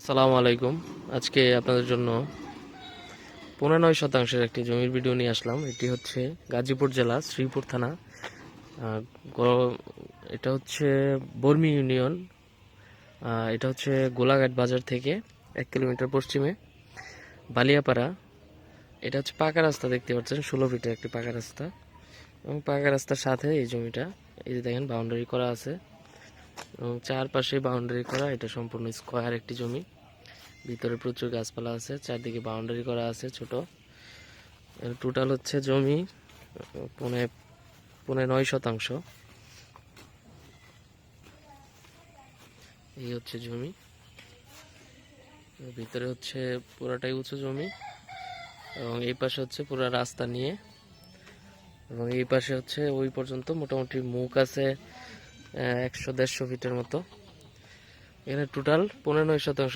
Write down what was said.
আসসালামু আলাইকুম। আজকে আপনাদের জন্য পনেরো শতাংশের একটি জমির ভিডিও নিয়ে আসলাম। এটি হচ্ছে গাজীপুর জেলা, শ্রীপুর থানা। এটা হচ্ছে বর্মি ইউনিয়ন। এটা হচ্ছে গোলাঘাট বাজার থেকে এক কিলোমিটার পশ্চিমে বালিয়াপাড়া। এটা হচ্ছে পাকা রাস্তা, দেখতে পাচ্ছেন, ষোলো ফিটের একটি পাকা রাস্তা। এবং পাকা রাস্তার সাথে এই জমিটা, এই যে দেখেন বাউন্ডারি করা আছে। এবং চারপাশে বাউন্ডারি করা, এটা সম্পূর্ণ স্কোয়ার একটি জমি। ভিতরে প্রচুর গাছপালা আছে, চারদিকে বাউন্ডারি করা আছে ছোট। টোটাল হচ্ছে জমি, পনে পনে নয় শতাংশ। এই হচ্ছে জমি। ভিতরে হচ্ছে পুরাটাই উঁচু জমি এবং এই পাশে হচ্ছে পুরো রাস্তা নিয়ে। এবং এই পাশে হচ্ছে ওই পর্যন্ত মোটামুটি মুখ আছে। একশো দেড়শো ফিটের মতো। এখানে টোটাল পনেরো শতাংশ